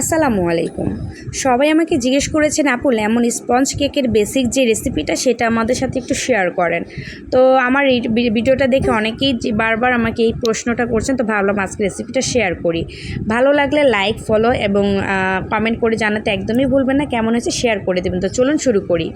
আসসালামু আলাইকুম। সবাই আমাকে জিজ্ঞেস করেছেন, আপু, লেমন স্পঞ্জ কেকের বেসিক যে রেসিপিটা সেটা আমাদের সাথে একটু শেয়ার করেন। তো আমার এই ভিডিওটা দেখে অনেকেই বারবার আমাকে এই প্রশ্নটা করছেন, তো ভাবলাম আজকে রেসিপিটা শেয়ার করি। ভালো লাগলে লাইক ফলো এবং কমেন্ট করে জানাতে একদমই ভুলবেন না, কেমন হয়েছে শেয়ার করে দেবেন। তো চলুন শুরু করি।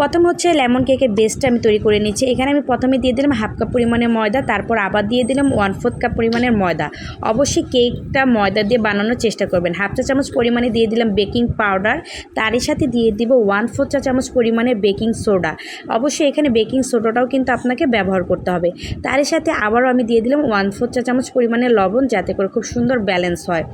প্রথম হচ্ছে লেমন কেকের বেসটা আমি তৈরি করে নিচ্ছি এখানে আমি প্রথমে দিয়ে দিলাম হাফ কাপ পরিমাণের ময়দা, তারপর আবার দিয়ে দিলাম ওয়ান ফোর্থ কাপ পরিমাণের ময়দা। অবশ্যই কেকটা ময়দা দিয়ে বানানোর চেষ্টা করবেন। হাফ চা চামচ পরিমাণে দিয়ে দিলাম বেকিং পাউডার। তারই সাথে দিয়ে দিব ওয়ান ফোর্থ চা চামচ পরিমাণে বেকিং সোডা। অবশ্যই এখানে বেকিং সোডাটাও কিন্তু আপনাকে ব্যবহার করতে হবে। তারই সাথে আবারও আমি দিয়ে দিলাম ওয়ান ফোর্থ চা চামচ পরিমাণে লবণ যাতে করে খুব সুন্দর ব্যালেন্স হয়।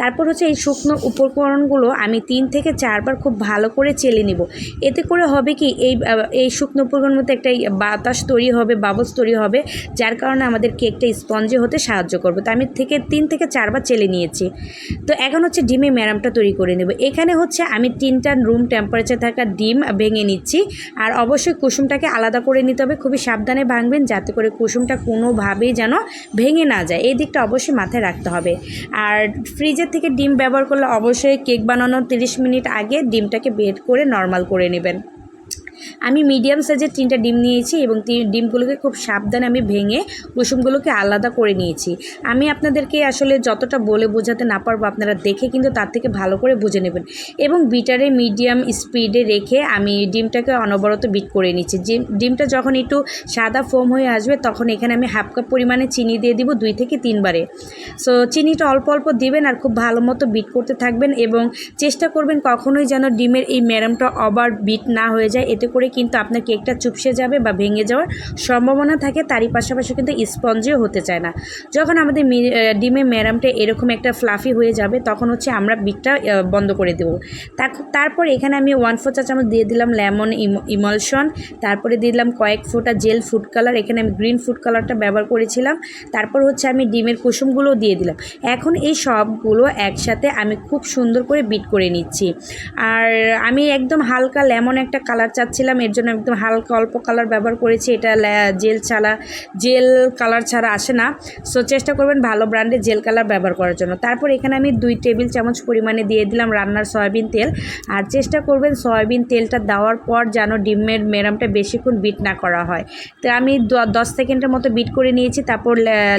তারপর হচ্ছে এই শুকনো উপকরণগুলো আমি তিন থেকে চারবার খুব ভালো করে চেলে নিব। এতে করে হবে কি এই এই শুকনো উপকরণের মধ্যে একটা বাতাস তৈরি হবে, বাবলস তৈরি হবে, যার কারণে আমাদের কেকটা স্পঞ্জি হতে সাহায্য করবে। তো আমি থেকে তিন থেকে চারবার চেলে নিয়েছি। তো এখন হচ্ছে ডিমে ম্যারামটা তৈরি করে নেব। এখানে হচ্ছে আমি তিনটা রুম টেম্পারেচার থাকা ডিম ভেঙে নিচ্ছি। আর অবশ্যই কুসুমটাকে আলাদা করে নিতে হবে। খুবই সাবধানে ভাঙবেন যাতে করে কুসুমটা কোনোভাবেই যেন ভেঙে না যায়। এই দিকটা অবশ্যই মাথায় রাখতে হবে। আর ফ্রিজের থেকে ডিম ব্যবহার করলে অবশ্যই কেক বানানোর তিরিশ মিনিট আগে ডিমটাকে বের করে নর্মাল করে নেবেন। আমি মিডিয়াম সাইজের তিনটা ডিম নিয়েছি এবং ডিমগুলোকে খুব সাবধানে আমি ভেঙে কুসুমগুলোকে আলাদা করে নিয়েছি। আমি আপনাদেরকে আসলে যতটা বলে বোঝাতে না পারব আপনারা দেখে কিন্তু তার থেকে ভালো করে বুঝে নেবেন। এবং বিটারে মিডিয়াম স্পিডে রেখে আমি ডিমটাকে অনবরত বিট করে নিচ্ছি। ডিম- ডিমটা যখন একটু সাদা ফোম হয়ে আসবে তখন এখানে আমি হাফ কাপ পরিমাণে চিনি দিয়ে দিব দুই থেকে তিনবারে। সো চিনিটা অল্প অল্প দিবেন আর খুব ভালো মতো বিট করতে থাকবেন এবং চেষ্টা করবেন কখনোই যেন ডিমের এই ম্যারামটা ওভার বিট না হয়ে যায়। এতে করে কিন্তু আপনার কেকটা চুপসে যাবে বা ভেঙে যাওয়ার সম্ভাবনা থাকে তারই পাশাপাশি কিন্তু স্পঞ্জিও হতে চায় না। যখন আমাদের মি- আহ, ডিমের ম্যারামটা এরকম একটা ফ্লাফি হয়ে যাবে তখন হচ্ছে আমরা বিটটা বন্ধ করে দেবো। তার- তারপর এখানে আমি ওয়ান ফোর চা চামচ দিয়ে দিলাম লেমন ইমলশন তারপরে দিয়ে দিলাম কয়েক ফোঁটা জেল ফুড কালার এখানে আমি গ্রিন ফুড কালারটা ব্যবহার করেছিলাম। তারপর হচ্ছে আমি ডিমের কুসুমগুলো দিয়ে দিলাম। এখন এই সবগুলো একসাথে আমি খুব সুন্দর করে বিট করে নিচ্ছি। আর আমি একদম হালকা লেমন একটা কালার চাচ্ছিলাম এর জন্য একদম হালকা অল্প কালার ব্যবহার করেছি। এটা জেল ছাড়া জেল কালার ছাড়া আসে না। সো চেষ্টা করবেন ভালো ব্র্যান্ডের জেল কালার ব্যবহার করার জন্য। তারপর এখানে আমি দুই টেবিল চামচ পরিমাণে দিয়ে দিলাম রান্নার সয়াবিন তেল। আর চেষ্টা করবেন সয়াবিন তেলটা দেওয়ার পর যেন ডিমের মেরামটা বেশিক্ষণ বিট না করা হয়। তো আমি দশ সেকেন্ডের মতো বিট করে নিয়েছি। তারপর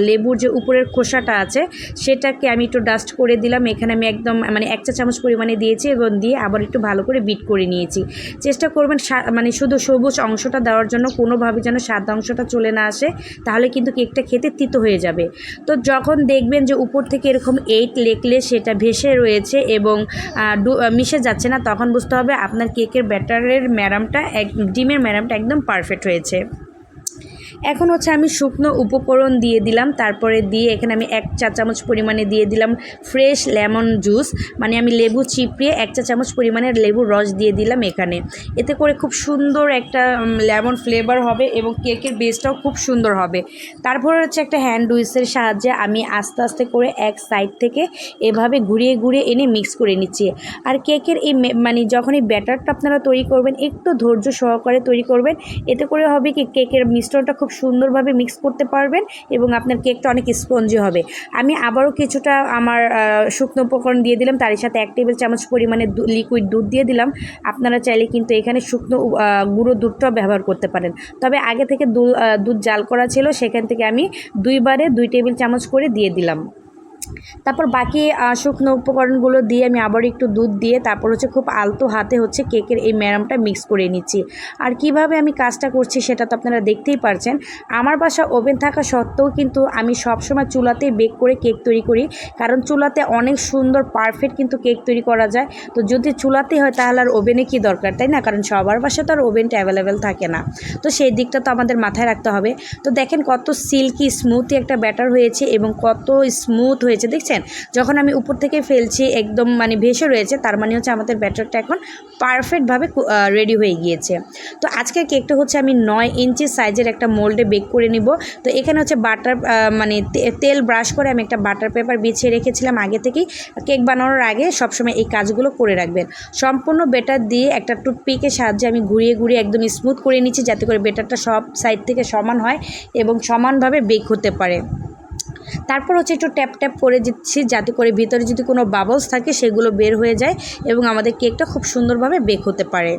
লেবুর যে উপরের খোসাটা আছে, সেটাকে আমি একটু ডাস্ট করে দিলাম। এখানে আমি একদম মানে এক চা চামচ পরিমাণে দিয়েছি এবং দিয়ে আবার একটু ভালো করে বিট করে নিয়েছি। চেষ্টা করবেন মানে শুধু সবুজ অংশটা দেওয়ার জন্য কোনোভাবে যেন সাদা অংশটা চলে না আসে, তাহলে কিন্তু কেকটা খেতে তিতো হয়ে যাবে। তো যখন দেখবেন যে উপর থেকে এরকম এইট লেকলে সেটা ভেসে রয়েছে এবং মিশে যাচ্ছে না, তখন বুঝতে হবে আপনার কেকের ব্যাটারের ম্যারামটা এক, ডিমের ম্যারামটা একদম পারফেক্ট হয়েছে। এখন হচ্ছে আমি শুকনো উপকরণ দিয়ে দিলাম, তারপরে দিয়ে এখানে আমি এক চা চামচ পরিমাণে দিয়ে দিলাম ফ্রেশ লেমন জুস মানে আমি লেবু চিপড়িয়ে এক চা চামচ পরিমাণের লেবুর রস দিয়ে দিলাম এখানে। এতে করে খুব সুন্দর একটা লেমন ফ্লেভার হবে এবং কেকের বেসটাও খুব সুন্দর হবে। তারপরে হচ্ছে একটা হ্যান্ড উইসের সাহায্যে আমি আস্তে আস্তে করে এক সাইড থেকে এভাবে ঘুরিয়ে ঘুরিয়ে এনে মিক্স করে নিচ্ছি। আর কেকের এই মানে যখন এই ব্যাটারটা আপনারা তৈরি করবেন, একটু ধৈর্য সহকারে তৈরি করবেন, এতে করে হবে কি, কেকের মিশ্রণটা খুব সুন্দরভাবে মিক্স করতে পারবেন এবং আপনার কেকটা অনেক স্পঞ্জি হবে। আমি আবারও কিছুটা আমার শুকনো উপকরণ দিয়ে দিলাম। তার সাথে এক টেবিল চামচ পরিমাণে লিকুইড দুধ দিয়ে দিলাম। আপনারা চাইলে কিন্তু এখানে শুকনো গুঁড়ো দুধটাও ব্যবহার করতে পারেন। তবে আগে থেকে দুধ জাল করা ছিল, সেখান থেকে আমি দুইবারে দুই টেবিল চামচ করে দিয়ে দিলাম। তারপর বাকি শুকনো উপকরণগুলো দিয়ে আমি আবার একটু দুধ দিয়ে তারপর হচ্ছে খুব আলতো হাতে হচ্ছে কেকের এই ম্যারামটা মিক্স করে নিচ্ছি। আর কীভাবে আমি কাজটা করছি সেটা তো আপনারা দেখতেই পারছেন। আমার বাসা ওভেন থাকা সত্ত্বেও কিন্তু আমি সবসময় চুলাতেই বেক করে কেক তৈরি করি। কারণ চুলাতে অনেক সুন্দর পারফেক্ট কিন্তু কেক তৈরি করা যায়। তো যদি চুলাতে হয় তাহলে আর ওভেনে কি দরকার, তাই না? কারণ সবার বাসা তো আর ওভেনটা অ্যাভেলেবেল থাকে না। তো সেই দিকটা তো আমাদের মাথায় রাখতে হবে। তো দেখেন কত সিল্কি স্মুথি একটা ব্যাটার হয়েছে এবং কত স্মুথ হয়েছে, দেখছেন? যখন আমি উপর থেকে ফেলছি, একদম মানে ভেসে রয়েছে, তার মানে হচ্ছে আমাদের ব্যাটারটা এখন পারফেক্টভাবে রেডি হয়ে গিয়েছে। তো আজকের কেকটা হচ্ছে আমি নয় ইঞ্চি সাইজের একটা মোল্ডে বেক করে নিব। তো এখানে হচ্ছে বাটার মানে তেল ব্রাশ করে আমি একটা বাটার পেপার বিছিয়ে রেখেছিলাম আগে থেকেই। কেক বানানোর আগে সবসময় এই কাজগুলো করে রাখবেন। সম্পূর্ণ বেটার দিয়ে একটা টুথপিকের সাহায্যে আমি ঘুরিয়ে ঘুরিয়ে একদম স্মুথ করে নিচ্ছি, যাতে করে বেটারটা সব সাইড থেকে সমান হয় এবং সমানভাবে বেক হতে পারে। তারপর হচ্ছে একটু ট্যাপ ট্যাপ করে দিচ্ছি, যাতে করে ভিতরে যদি কোনো বাবলস থাকে সেগুলো বের হয়ে যায় এবং আমাদের কেকটা খুব সুন্দরভাবে বেক হতে পারে।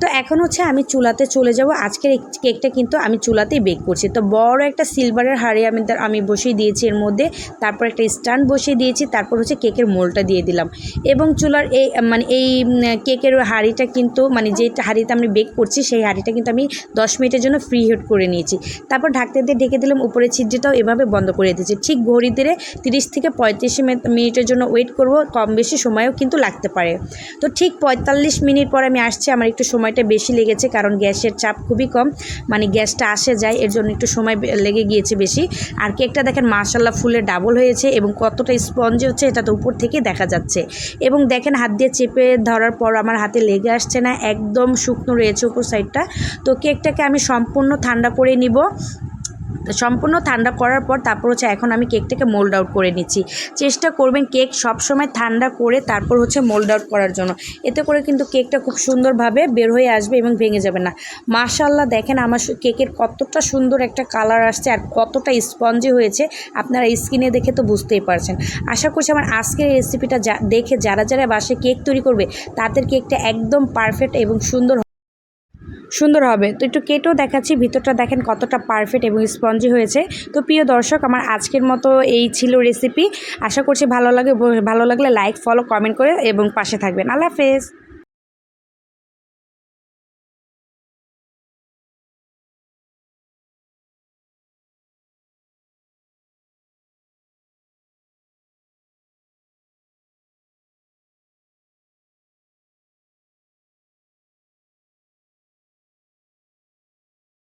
তো এখন হচ্ছে আমি চুলাতে চলে যাব। আজকের কেকটা কিন্তু আমি চুলাতেই বেক করছি। তো বড় একটা সিলভারের হাঁড়ি আমি আমি বসিয়ে দিয়েছি এর মধ্যে। তারপর একটা স্ট্যান্ড বসিয়ে দিয়েছি। তারপর হচ্ছে কেকের মোলটা দিয়ে দিলাম। এবং চুলার এই মানে এই কেকের হাঁড়িটা কিন্তু মানে যে হাঁড়িতে আমি বেক করছি, সেই হাঁড়িটা কিন্তু আমি দশ মিনিটের জন্য ফ্রি হিট করে নিয়েছি। তারপর ঢাকতে দিয়ে ঢেকে দিলাম। উপরে ছিদ্রটাও এভাবে বন্ধ করে দিয়েছি ঠিক ঘড়ি ধরে তিরিশ থেকে পঁয়ত্রিশ মিনিটের জন্য ওয়েট করব। কম বেশি সময়ও কিন্তু লাগতে পারে। তো ঠিক পঁয়তাল্লিশ মিনিট পর আমি আসছি। আমার একটু সময়টা বেশি লেগেছে কারণ গ্যাসের চাপ খুবই কম। মানে গ্যাসটা আসে, যায়, এর জন্য একটু সময় লেগে গিয়েছে বেশি। আর কেকটা দেখেন মার্শাল্লাহ ফুলে ডাবল হয়েছে এবং কতটা স্পঞ্জ হচ্ছে এটা তো উপর থেকে দেখা যাচ্ছে। এবং দেখেন হাত দিয়ে চেপে ধরার পর আমার হাতে লেগে আসছে না, একদম শুকনো রয়েছে উপর সাইডটা তো কেকটাকে আমি সম্পূর্ণ ঠান্ডা করে নিব। সম্পূর্ণ ঠান্ডা করার পর তারপর হচ্ছে এখন আমি কেকটাকে মোল্ড আউট করে নিচ্ছি। চেষ্টা করবেন কেক সবসময় ঠান্ডা করে তারপর হচ্ছে মোল্ড আউট করার জন্য। এতে করে কিন্তু কেকটা খুব সুন্দরভাবে বের হয়ে আসবে এবং ভেঙে যাবে না। মাশাল্লাহ দেখেন আমার কেকের কতটা সুন্দর একটা কালার আসছে আর কতটা স্পঞ্জি হয়েছে, আপনারা স্কিনে দেখে তো বুঝতেই পারছেন। আশা করছি আমার আজকের রেসিপিটা দেখে যারা যারা বাসে কেক তৈরি করবে, তাদের কেকটা একদম পারফেক্ট এবং সুন্দর সুন্দর হবে। তো একটু কেটেও দেখাচ্ছি, ভিতরটা দেখেন কতটা পারফেক্ট এবং স্পঞ্জি হয়েছে। তো প্রিয় দর্শক, আমার আজকের মতো এই ছিল রেসিপি আশা করছি ভালো লাগে, ভালো লাগলে লাইক ফলো কমেন্ট করে এবং পাশে থাকবেন। আল্লাহ হাফেজ।